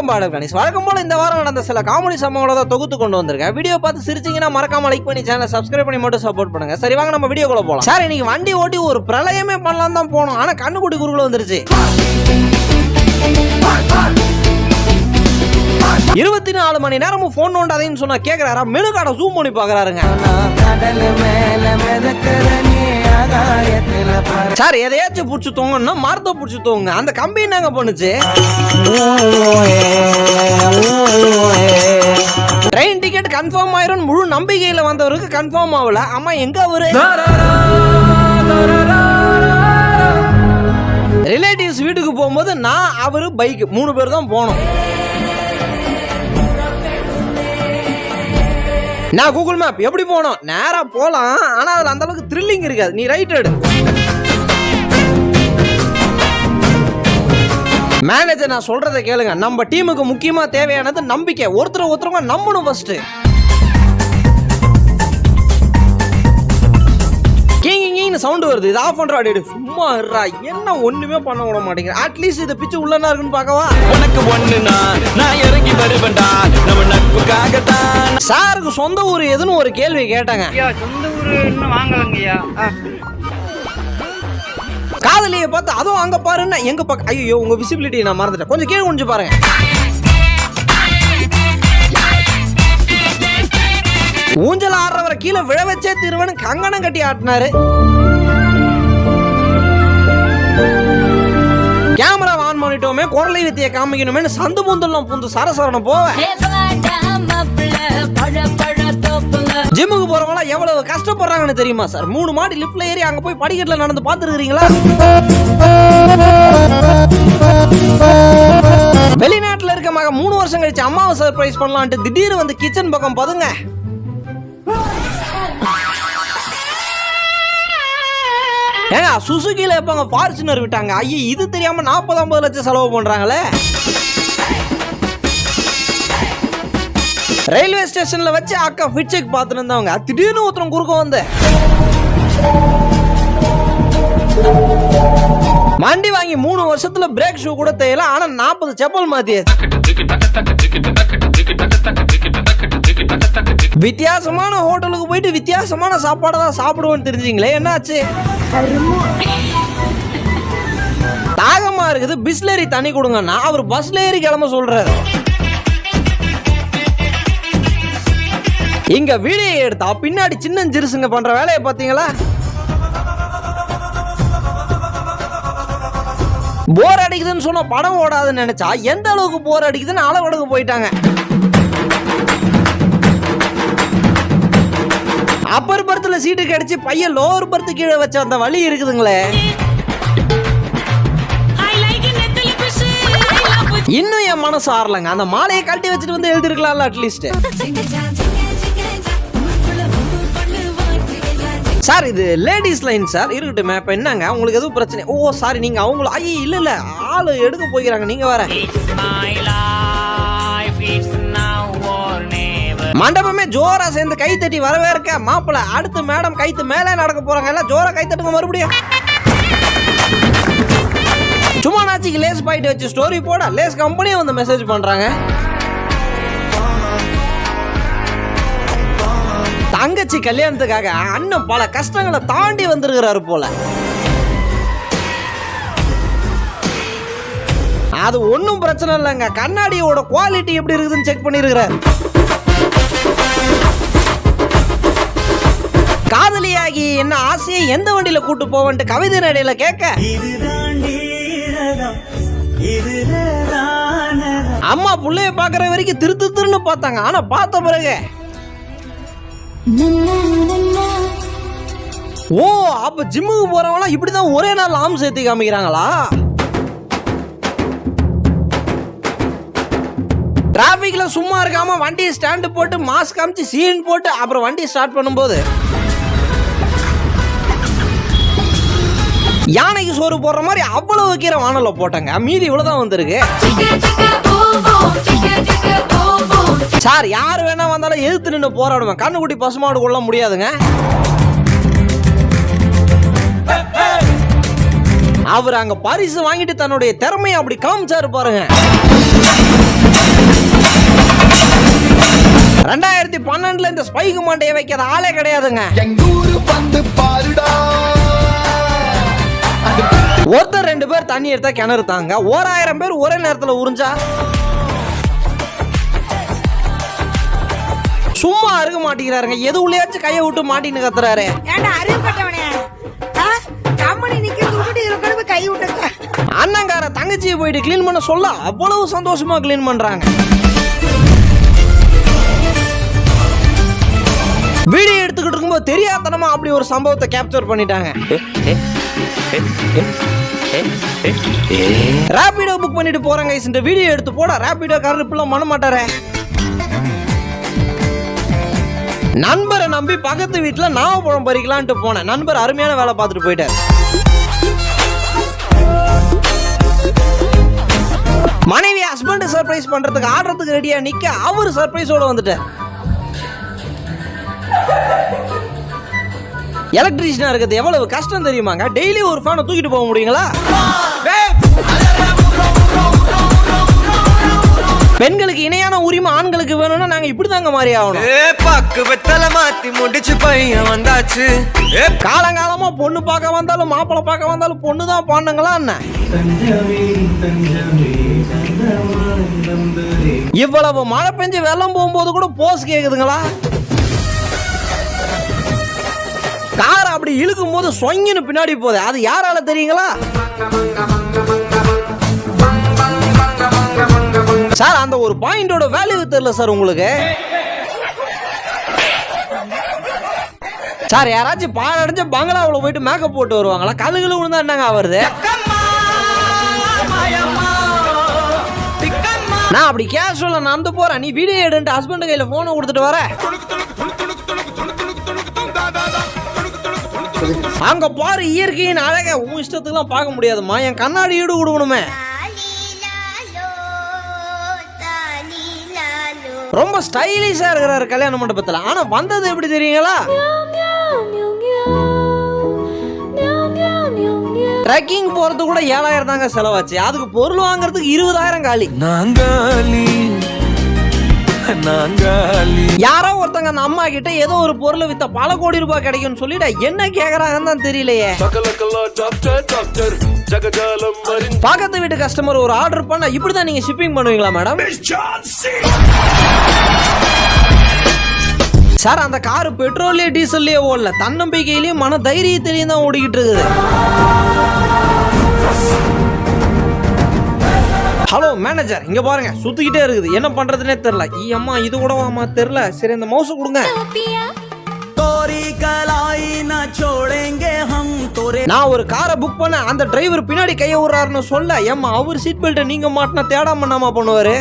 வணக்கம் பாடல் கணேஷ். வழக்கம் போல் இந்த வாரம் நடந்த சில காமெடி சம்பவங்களை தான் தொகுத்து கொண்டு வந்திருக்கேன். வீடியோ பார்த்து சிரிச்சீங்கன்னா மறக்காம லைக் பண்ணி சேனலை சப்ஸ்கிரைப் பண்ணி மட்டும் சப்போர்ட் பண்ணுங்க. சரி வாங்க நம்ம வீடியோக்குள்ள போகலாம் சார் இன்னைக்கு வண்டி ஓட்டி ஒரு பிரளயமே பண்ணலாம் தான் போனோம். ஆனால் கண்ணுக்குட்டி குறுக்குள்ள வந்துருச்சு. இருபத்தி நாலு மணி நேரமும் ஃபோன் நோண்டாதேன்னு சொன்னா கேக்குறாரா? மெனு கார்டை ஜூம் பண்ணி பாக்குறாருங்க. சார் எதையாச்சும் பிடிச்சி தூங்கன்னா மரத்தை பிடிச்சி தூங்க அந்த கம்பி என்னங்க பண்ணுச்சு? ட்ரெயின் டிக்கெட் கன்ஃபார்ம் ஆயிரும் முழு நம்பிக்கையில வந்தவருக்கு கன்ஃபார்ம் ஆகல. அம்மா எங்க அவரு ரிலேட்டிவ்ஸ் வீட்டுக்கு போகும்போது நான் அவரு பைக் மூணு பேர் தான் போனோம். நான் கூகுள் மேப் எப்படி போனோம்? நேரா போலாம். ஆனா அதுல அந்த அளவுக்கு த்ரில்லிங் இருக்காது. நீ ரைட் எடு. மேனேஜர் நான் சொல்கிறத கேளுங்க. நம்ம டீமுக்கு முக்கியமா தேவையானது நம்பிக்கை. ஒருத்தர் ஒருத்தரவங்க நம்பணும் ஃபர்ஸ்ட் கீங்கின்னு சவுண்ட் வருது. இது ஆஃப் பண்றா. அடி சும்மா என்ன ஒண்ணுமே பண்ண விட மாட்டேங்கிற அட்லீஸ்ட் இதை பிச்சு உள்ளனா இருக்குன்னு பார்க்கவா? உனக்கு ஒன் சாருக்கு சொந்த ஊர் எதுன்னு ஒரு கேள்வி கேட்டாங்க. சொந்த ஊரு இன்னும் வாங்கலங்கய்யா காதலியை பார்த்து அதுவும் அங்க பாருன்னா எங்க பக்கம் ஐயோ உங்க விசிபிலிட்டி நான் மறந்துட்டேன். கொஞ்சம் கீழே கொஞ்சம் பாருங்க. ஊஞ்சல் ஆடுறவரை கீழே விழ வச்சே திருவனு கங்கணம் கட்டி ஆட்டினாரு. கேமரா ஆன் பண்ணிட்டோமே குரலை வித்திய காமிக்கணுமேனு சந்து முந்தெல்லாம் பூந்து சரசரன போவேன். ஜிம்முக்கு போறவங்க எவ்வளவு கஷ்டப்படுறாங்கன்னு தெரியுமா சார்? மூணு மாடி லிஃப்ட்ல ஏறி அங்க போய் படிக்கட்டுல நடந்து பாத்துருக்கீங்களா வெளிநாட்டுல இருக்க மக மூணு வருஷம் கழிச்சு அம்மாவை சர்ப்ரைஸ் பண்ணலான்ட்டு திடீர்னு வந்து கிச்சன் பக்கம் பதுங்க. ஏங்க சுசுகில எப்பங்க ஃபார்ச்சுனர் விட்டாங்க? ஐயோ இது தெரியாம நாற்பது ஐம்பது லட்சம் செலவு பண்றாங்களே. ரயில்வே ஸ்டேஷன்ல வச்சு அக்கா ஃபிட் செக் பார்த்துட்டு இருந்தவங்க. திடீர்னு ஒருத்தன் குறுக்க வந்து. மண்டி வாங்கி மூணு வருஷத்துல பிரேக் ஷூ கூட தேயல ஆனா நாற்பது செப்பல் மாத்தியாச்சு. வித்தியாசமான ஹோட்டலுக்கு போயிட்டு வித்தியாசமான சாப்பாடை தான் சாப்பிடுவோன்னு தெரிஞ்சீங்களே என்னாச்சு? தாகமா இருக்குது பிஸ்லரி தண்ணி கொடுங்கன்னா அவர் பஸ்ல ஏறி கிளம்ப சொல்றாரு. இங்க வீடியோ எடுத்தா பின்னாடி சின்ன சிறுசுங்க பண்ற வேலையை பாத்தீங்களா போர் அடிக்குதுன்னு சொன்ன படம் ஓடாதுன்னு நினைச்சா எந்த அளவுக்கு போர் அடிக்குதுன்னு அளவடகு போயிட்டாங்க. அப்பர் பர்த்தில் சீட்டு கிடைச்சி பையன் லோவர் பர்த்து கீழே வச்ச அந்த வழி இருக்குதுங்களே. இன்னும் என் மனசு ஆறலங்க. அந்த மாலையை கழட்டி வச்சுட்டு வந்து எழுதிருக்கலாம்ல அட்லீஸ்ட் சார் இது லேடிஸ் லைன் சார். இருக்கட்டும் இப்போ என்னங்க? உங்களுக்கு எதுவும் பிரச்சனை? ஓ சாரி நீங்க அவங்கள ஐய இல்ல இல்ல. ஆளு எடுக்க போய்க்கிறாங்க. நீங்க வேற. மண்டபமே ஜோரா சேர்ந்து கை தட்டி வரவேற்க. மாப்பிள்ள அடுத்து மேடம் கைத்து மேலே நடக்க போறாங்க. எல்லாம் ஜோரா கை தட்டுங்க மறுபடியும். சும்மா நாச்சிக்கு லேஸ் பாயிட்டு வச்சு ஸ்டோரி போட. லேஸ் கம்பெனியே வந்து மெசேஜ் பண்றாங்க. தங்கச்சி கல்யாணத்துக்காக அண்ணன் பல கஷ்டங்களை தாண்டி வந்திருக்கிறாரு போல. அது ஒன்றும் பிரச்சனை இல்லைங்க. கண்ணாடியோட குவாலிட்டி எப்படி இருக்குதுன்னு செக் பண்ணியிருக்கிறார் காதலியாகி என்ன ஆசையை எந்த வண்டியில கூட்டு போவன்ட்டு கவிதை நடையில கேட்க. அம்மா பிள்ளைய பாக்குற வரைக்கும் திரு திரு திருன்னு பார்த்தாங்க. ஆனா பார்த்த பிறகு ஓ அப்ப ஜிம்முக்கு போறவங்களாம் இப்படிதான் ஒரே நாள் ஆம் சேர்த்து காமிக்கிறாங்களா? டிராஃபிக்ல சும்மா இருக்காம வண்டி ஸ்டாண்டு போட்டு மாஸ்க் காமிச்சு சீன் போட்டு அப்புறம் வண்டி ஸ்டார்ட் பண்ணும்போது. யானைக்கு சோறு போடுற மாதிரி அவ்வளவு கீரை வானல போட்டாங்க. மீதி இவ்வளவுதான் வந்திருக்கு. சார் யார் வேணா வந்தாலும் எதிர்த்து நின்று போராடுவேன். கண்ணுக்குட்டி பசுமாடு கொள்ள முடியாதுங்க. அவர் அங்க பரிசு வாங்கிட்டு தன்னுடைய திறமையை அப்படி காமிச்சாரு பாருங்க. ரெண்டாயிரத்தி பன்னெண்டுல இந்த ஸ்பைக்கு மண்டையை வைக்காத ஆளே கிடையாதுங்க. பாருடா ஒருத்தர் ரெண்டு பேர் தண்ணி எடுத்தா கிணறு தாங்க. ஓராயிரம் பேர் ஒரே நேரத்துல உறிஞ்சா? சும்மா இருக்க மாட்டேங்கிறாருங்க. எது உள்ளேயாச்சும் கையை விட்டு மாட்டின்னு கத்துறாரு. ஏன்டா அறிவுப்பட்டவனே ஆ? கம்பெனி நிக்கிறது விட்டுட்டு இருக்கணும் கை விட்டுக்க அண்ணங்கார தங்கச்சியை போயிட்டு க்ளீன் பண்ண சொல்ல அவ்வளவு சந்தோஷமா க்ளீன் பண்றாங்க. வீடியோ எடுத்துக்கிட்டு இருக்கும்போது தெரியாதனமா அப்படி ஒரு சம்பவத்தை கேப்சர் பண்ணிட்டாங்க. ரேபிடோ புக் பண்ணிட்டு போறாங்க இந்த வீடியோ எடுத்து போட. ரேபிடோ காரர் இப்பெல்லாம் பண்ண மாட்டாரே. நண்பரை நம்பி பக்கத்து வீட்டில் நாவப்பழம் பறிக்கலான்ட்டு போனேன். நண்பர் அருமையான வேலை பார்த்துட்டு போயிட்டார். மனைவி ஹஸ்பண்ட் சர்ப்ரைஸ் பண்றதுக்கு ஆடுறதுக்கு ரெடியா நிக்க அவர் சர்ப்ரைஸோட வந்துட்டார். எலக்ட்ரீஷியனா இருக்கிறது எவ்வளவு கஷ்டம் தெரியுமாங்க? டெய்லி ஒரு ஃபேனை தூக்கிட்டு போக முடியுங்களா? பெண்களுக்கு இணையான உரிமை ஆண்களுக்கு வேணும்னா நாங்க இப்படிதாங்க மாறி ஆகணும். ஏ பாக்கு வெத்தல மாத்தி முடிச்சு பையன் வந்தாச்சு. ஏ காலங்காலமா பொண்ணு பார்க்க வந்தாலும் மாப்பிள்ளை பார்க்க வந்தாலும் பொண்ணு தான் பாண்டுங்களா என்ன? இவ்வளவு மழை பெஞ்சு வெள்ளம் போகும்போது கூட போஸ் கேக்குதுங்களா? கார் அப்படி இழுக்கும் போது சொங்கின்னு பின்னாடி போகுது. அது யாரால தெரியுங்களா? சார் அந்த ஒரு பாயிண்டோட வேல்யூ தெரியல சார் உங்களுக்கு. சார் யாராச்சும் பாடடைஞ்சு பங்களாவில் போயிட்டு மேக்கப் போட்டு வருவாங்களா? கழுகுல விழுந்தா என்னங்க வருது நான் அப்படி கேஷுவலா நடந்து போறேன். நீ வீடியோ எடுன்ட்டு ஹஸ்பண்ட் கையில போனை கொடுத்துட்டு வர. அங்க பாரு இயற்கையின் அழக உன் இஷ்டத்துக்குலாம் பார்க்க முடியாதும்மா என் கண்ணாடி ஈடு கொடுக்கணுமே. ரொம்ப ஸ்டைலிஷா இருக்கிறாரு கல்யாண மண்டபத்துல. ஆனா வந்தது எப்படி தெரியுங்களா? ட்ரெக்கிங் போறது கூட ஏழாயிரம் தாங்க செலவாச்சு. அதுக்கு பொருள் வாங்குறதுக்கு இருபதாயிரம் காலி. நாங்காலி யாரோ ஒருத்தங்க அந்த அம்மா கிட்ட ஏதோ ஒரு பொருளை வித்த பல கோடி ரூபாய் கிடைக்கும்னு சொல்லிட்டு என்ன கேக்குறாங்கன்னு தான் தெரியலையே. பக்கத்து வீட்டு கஸ்டமர் ஒரு ஆர்டர் பண்ணா இப்படிதான் நீங்க ஷிப்பிங் பண்ணுவீங்களா மேடம் சார் அந்த கார் பெட்ரோல்லே டீசல்லே ஓடல. தன்னம்பிக்கையிலயும் மன தைரியத்திலையும் தான் ஓடிக்கிட்டு இருக்குது. ஹலோ மேனேஜர் இங்க பாருங்க. சுத்திக்கிட்டே இருக்குது. என்ன பண்றதுனே தெரியல. ஈ அம்மா இது கூட அம்மா? தெரியல. சரி இந்த மவுஸ் கொடுங்க. நான் நான் ஒரு காரை புக் பண்ண அந்த டிரைவர் பின்னாடி கைய விடுறாருன்னு சொல்ல ஏம்மா அவர் சீட் பெல்ட்டை நீங்க மாட்டினா தேடாம என்னம்மா பண்ணுவாரு?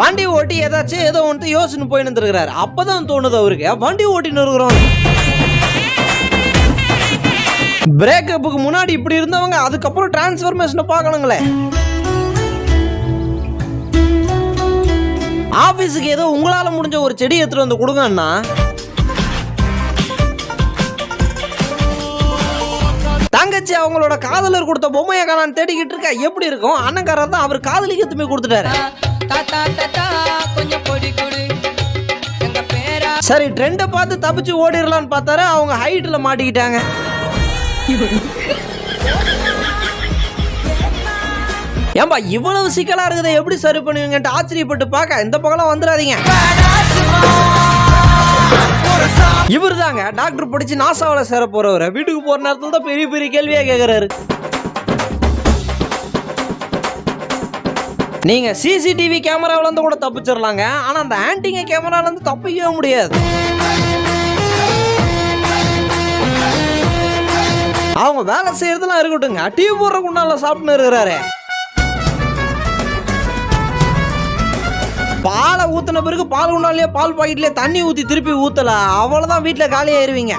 வண்டி ஓட்டி ஏதாச்சும் ஏதோ ஒன்று யோசனை போயின்னு இருந்திருக்கிறாரு. அப்பதான் தோணுது அவருக்கு. வண்டி ஓட்டின்னு இருக்கிறோம். பிரேக்கப்புக்கு முன்னாடி இப்படி இருந்தவங்க அதுக்கப்புறம் டிரான்ஸ்ஃபர்மேஷனை பார்க்கணுங்களே. ஆபீஸுக்கு ஏதோ உங்களால முடிஞ்ச ஒரு செடி எடுத்துட்டு வந்து கொடுங்கன்னா தங்கச்சி அவங்களோட காதலர் கொடுத்த பொம்மையை காணான்னு தேடிக்கிட்டு இருக்கா? எப்படி இருக்கும்? அண்ணங்காரர் தான் அவர் காதலிக்கு திரும்பி கொடுத்துட்டாரு. சரி ட்ரெண்டை பார்த்து தப்பிச்சு ஓடிடலான்னு பார்த்தாரு. அவங்க ஹைட்ல மாட்டிக்கிட்டாங்க. ஏம்பா இவ்வளவு சிக்கலா இருக்குதை? எப்படி சரி பண்ணுவீங்கன்ட்டு ஆச்சரியப்பட்டு பார்க்க. இந்த பக்கம் வந்துடாதீங்க. இவர் தாங்க டாக்டர் படிச்சு நாசாவில் சேர போறவர். வீட்டுக்கு போற நேரத்துல தான் பெரிய பெரிய கேள்வியா கேட்கிறாரு நீங்க சிசிடிவி கேமராவில இருந்து கூட தப்பிச்சிடலாங்க ஆனா அந்த ஆன்டிங்க கேமரால இருந்து தப்பிக்கவே முடியாது. அவங்க வேலை செய்யறதெல்லாம் இருக்கட்டுங்க டீ போடுற குண்டால சாப்பிட்டு இருக்கிறாரு. பாலை ஊத்துன பிறகு பால் குண்டாலே பால் பாக்கெட்லயே தண்ணி ஊத்தி திருப்பி ஊத்தல. அவ்வளவுதான் வீட்டுல காலியாயிருவீங்க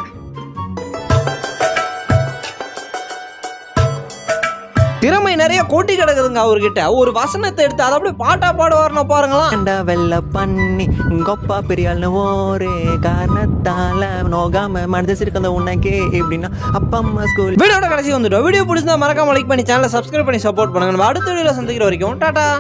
திறமை நிறைய கொட்டி கிடக்குதுங்க அவர்கிட்ட. ஒரு வசனத்தை எடுத்து அதை அப்படியே பாட்டா பாடுவார்னா பாருங்களா அண்டா வெள்ள பண்ணி கொப்பா பெரியாள்னு ஒரே காரணத்தால நோகாம மனசிருக்கந்த உனக்கே எப்படின்னா அப்பா அம்மா ஸ்கூல் வீடியோட கடைசி வந்துட்டோம். வீடியோ பிடிச்சிருந்தா மறக்காம லைக் பண்ணி சேனலை சப்ஸ்கிரைப் பண்ணி சப்போர்ட் பண்ணுங்க. நம்ம அடுத்த வீடியோல சந்திக்கிற வரைக்கும் டாடா!